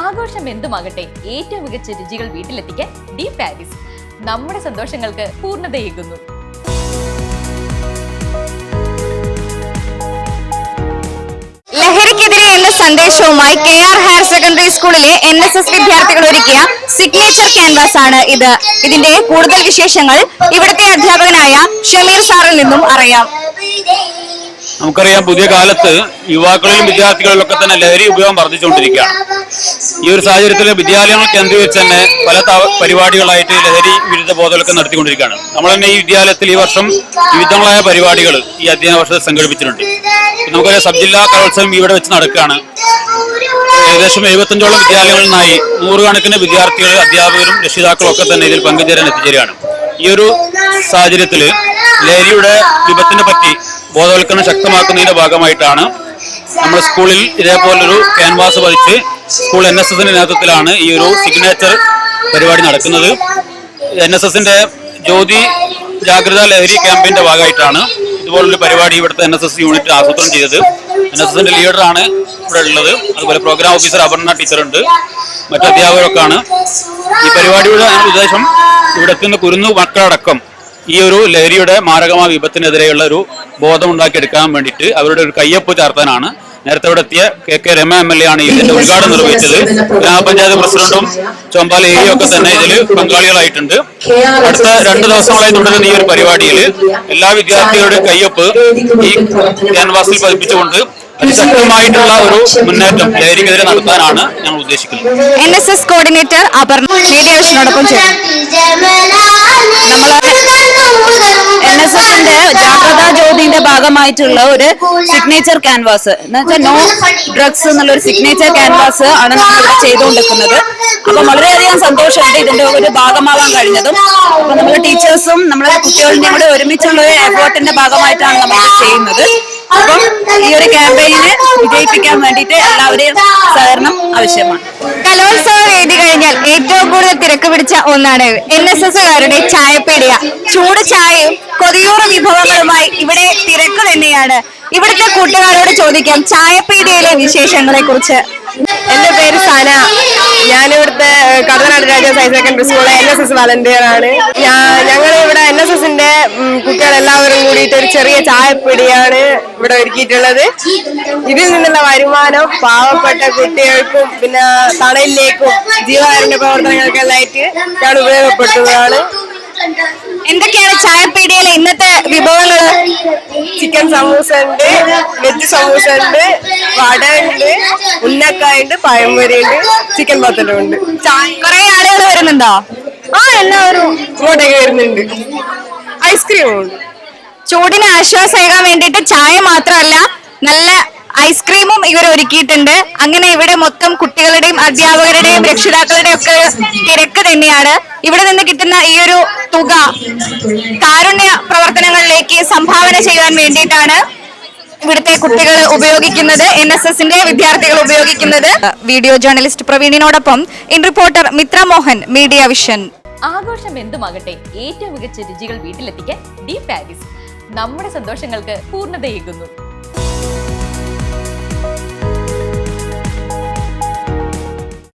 ആഘോഷം എന്തുമാകട്ടെ ഏറ്റവും മികച്ച രുചികൾ വീട്ടിലെത്തിക്കാൻ ഡി പാരീസ് നമ്മുടെ സന്തോഷങ്ങൾക്ക് പൂർണതയേകുന്നു. ലഹരിക്കെതിരെ എന്ന സന്ദേശവുമായി കെ ആർ ഹയർ സെക്കൻഡറി സ്കൂളിലെ എൻ എസ് എസ് വിദ്യാർത്ഥികൾ ഒരുക്കിയ സിഗ്നേച്ചർ ക്യാൻവാസ് ആണ് ഇത്. ഇതിന്റെ കൂടുതൽ വിശേഷങ്ങൾ ഇവിടുത്തെ അധ്യാപകനായ ഷമീർ സാറിൽ നിന്നും അറിയാം. നമുക്കറിയാം പുതിയ കാലത്ത് യുവാക്കളിലും വിദ്യാർത്ഥികളിലൊക്കെ തന്നെ ലഹരി ഉപയോഗം വർദ്ധിച്ചുകൊണ്ടിരിക്കുകയാണ്. ഈ ഒരു സാഹചര്യത്തിൽ വിദ്യാലയങ്ങൾ കേന്ദ്രീകരിച്ച് തന്നെ പല പരിപാടികളായിട്ട് ലഹരി വിരുദ്ധ ബോധവൽക്കരണം നടത്തിക്കൊണ്ടിരിക്കുകയാണ്. നമ്മൾ തന്നെ ഈ വിദ്യാലയത്തിൽ ഈ വർഷം വിവിധങ്ങളായ പരിപാടികൾ ഈ അധ്യയന വർഷത്തിൽ സംഘടിപ്പിച്ചിട്ടുണ്ട്. നമുക്കറിയാം സബ് ജില്ലാ കലോത്സവം ഇവിടെ വെച്ച് നടക്കുകയാണ്. ഏകദേശം എഴുപത്തഞ്ചോളം വിദ്യാലയങ്ങളിൽ നിന്നായി നൂറുകണക്കിന് വിദ്യാർത്ഥികൾ അധ്യാപകരും രക്ഷിതാക്കളും ഒക്കെ തന്നെ ഇതിൽ പങ്കുചേരാൻ എത്തിച്ചേരുകയാണ്. ഈ ഒരു സാഹചര്യത്തിൽ ലഹരിയുടെ വിപത്തിനെ പറ്റി ബോധവൽക്കരണം ശക്തമാക്കുന്നതിന്റെ ഭാഗമായിട്ടാണ് നമ്മുടെ സ്കൂളിൽ ഇതേപോലൊരു ക്യാൻവാസ് പതിച്ച് സ്കൂൾ എൻ എസ് എസിന്റെ നേതൃത്വത്തിലാണ് ഈ ഒരു സിഗ്നേച്ചർ പരിപാടി നടക്കുന്നത്. എൻ എസ് എസിന്റെ ജ്യോതി ജാഗ്രത ലഹരി ക്യാമ്പയിന്റെ ഭാഗമായിട്ടാണ് ഇതുപോലൊരു പരിപാടി ഇവിടുത്തെ എൻ എസ് എസ് യൂണിറ്റ് ആസൂത്രണം ചെയ്തത്. എൻ എസ് എസിന്റെ ലീഡറാണ് ഇവിടെ ഉള്ളത്. അതുപോലെ പ്രോഗ്രാം ഓഫീസർ അപർണ ടീച്ചറുണ്ട്. മറ്റു അധ്യാപകരൊക്കെയാണ്. ഈ പരിപാടിയുടെ ഉദ്ദേശം ഇവിടെ എത്തുന്ന കുരുന്നു മക്കളടക്കം ഈ ഒരു ലഹരിയുടെ മാരകമായ വിപത്തിനെതിരെയുള്ള ഒരു ബോധം ഉണ്ടാക്കിയെടുക്കാൻ വേണ്ടിയിട്ട് അവരുടെ ഒരു കയ്യൊപ്പ് ചാർത്താനാണ്. നേരത്തെ ഇവിടെ എത്തിയ K K Rama M L A ആണ് ഇതിന്റെ ഉദ്ഘാടനം നിർവഹിച്ചത്. ഗ്രാമപഞ്ചായത്ത് പ്രസിഡന്റും ചോമ്പാല ഏരിയ ഒക്കെ തന്നെ ഇതിൽ പങ്കാളികളായിട്ടുണ്ട്. അടുത്ത രണ്ട് ദിവസങ്ങളായി തുടരുന്ന ഈ ഒരു പരിപാടിയിൽ എല്ലാ വിദ്യാർത്ഥികളുടെ കയ്യൊപ്പ് ഈ ക്യാൻവാസിൽ പതിപ്പിച്ചുകൊണ്ട് അതിശക്തമായിട്ടുള്ള ഒരു മുന്നേറ്റം ലഹരിക്കെതിരെ നടത്താനാണ് ഞങ്ങൾ ഉദ്ദേശിക്കുന്നത്. N S S coordinator Aparna media വിഷനോടൊപ്പം ചേർന്നു എൻ എസ് എസിന്റെ ജാഗ്രതാ ജ്യോതിന്റെ ഭാഗമായിട്ടുള്ള ഒരു സിഗ്നേച്ചർ ക്യാൻവാസ് എന്ന് വെച്ചാൽ നോ ഡ്രഗ്സ് എന്നുള്ള ഒരു സിഗ്നേച്ചർ ക്യാൻവാസ് ആണ് നമ്മൾ ഇവിടെ ചെയ്തുകൊണ്ടിരിക്കുന്നത്. അപ്പൊ വളരെയധികം സന്തോഷമുണ്ട് ഇതിന്റെ ഒരു ഭാഗമാവാൻ കഴിഞ്ഞതും. അപ്പൊ നമ്മുടെ ടീച്ചേഴ്സും നമ്മുടെ കുട്ടികളുടെയും കൂടെ ഒരുമിച്ചുള്ള ഒരു എഫേർട്ടിന്റെ ഭാഗമായിട്ടാണ് നമ്മൾ ഇത് ചെയ്യുന്നത്. അപ്പം ഈ ഒരു ക്യാമ്പയിന് വിജയിപ്പിക്കാൻ വേണ്ടിയിട്ട് എല്ലാവരെയും സഹകരണം ആവശ്യമാണ്. കലോത്സവ വേദി കഴിഞ്ഞാൽ ഏറ്റവും കൂടുതൽ തിരക്ക് പിടിച്ച ഒന്നാണ് എൻ എസ് എസുകാരുടെ ചായപ്പേടിയ ചൂട് ചായയും കൊതിയൂറ് വിഭവങ്ങളുമായി ഇവിടെ തിരക്ക് തന്നെയാണ്. ഇവിടുത്തെ കൂട്ടുകാരോട് ചോദിക്കാം ചായപ്പേടിയയിലെ വിശേഷങ്ങളെ കുറിച്ച് എന്റെ പേര് സന. ഞാനിവിടുത്തെ കടനാട് രാജാസ് ഹയർ സെക്കൻഡറി സ്കൂളിലെ എൻ എസ് എസ് വളണ്ടിയർ ആണ് ഞങ്ങൾ എല്ലാവരും കൂടിയിട്ട് ഒരു ചെറിയ ചായപ്പിടിയാണ് ഇവിടെ ഒരുക്കിയിട്ടുള്ളത്. ഇതിൽ നിന്നുള്ള വരുമാനം പാവപ്പെട്ട കുട്ടികൾക്കും പിന്നെ തണലിലേക്കും ജീവകാരുണ്യ പ്രവർത്തനങ്ങൾക്കെല്ലാം ആയിട്ട് ഞാൻ ഉപയോഗപ്പെടുത്തുന്നതാണ്. എന്തൊക്കെയാണ് ചായപ്പീടിയയിലെ ഇന്നത്തെ വിഭവങ്ങൾ ചിക്കൻ സമൂസ ഉണ്ട് വെജ് സമൂസ ഉണ്ട് വട ഉണ്ട് ഉന്നക്കായ ഉണ്ട് പഴംപൊരി ഉണ്ട് ചിക്കൻ പത്തലും ഉണ്ട്. കുറെ ആളുകൾ വരുന്നുണ്ടോ? ആ എല്ലാവരും ഇങ്ങോട്ടേക്ക് വരുന്നുണ്ട്. ഐസ്ക്രീമും ഉണ്ട് ചൂടിന് ആശ്വാസമേകാൻ വേണ്ടിയിട്ട് ചായ മാത്രമല്ല നല്ല ഐസ്ക്രീമും ഇവർ ഒരുക്കിയിട്ടുണ്ട്. അങ്ങനെ ഇവിടെ മൊത്തം കുട്ടികളുടെയും അധ്യാപകരുടെയും രക്ഷിതാക്കളുടെയും ഒക്കെ തിരക്ക് തന്നെയാണ്. ഇവിടെ നിന്ന് കിട്ടുന്ന ഈ ഒരു തുക കാരുണ്യ പ്രവർത്തനങ്ങളിലേക്ക് സംഭാവന ചെയ്യാൻ വേണ്ടിയിട്ടാണ് ഇവിടുത്തെ കുട്ടികൾ ഉപയോഗിക്കുന്നത് എൻ എസ് എസിന്റെ വിദ്യാർത്ഥികൾ ഉപയോഗിക്കുന്നത്. Video journalist പ്രവീണിനോടൊപ്പം in reporter Mithra Mohan media vision. ആഘോഷം എന്തുമാകട്ടെ ഏറ്റവും മികച്ച രുചികൾ വീട്ടിലെത്തിക്കാൻ ഡി പാരീസ് നമ്മുടെ സന്തോഷങ്ങൾക്ക് പൂർണതയേകുന്നു.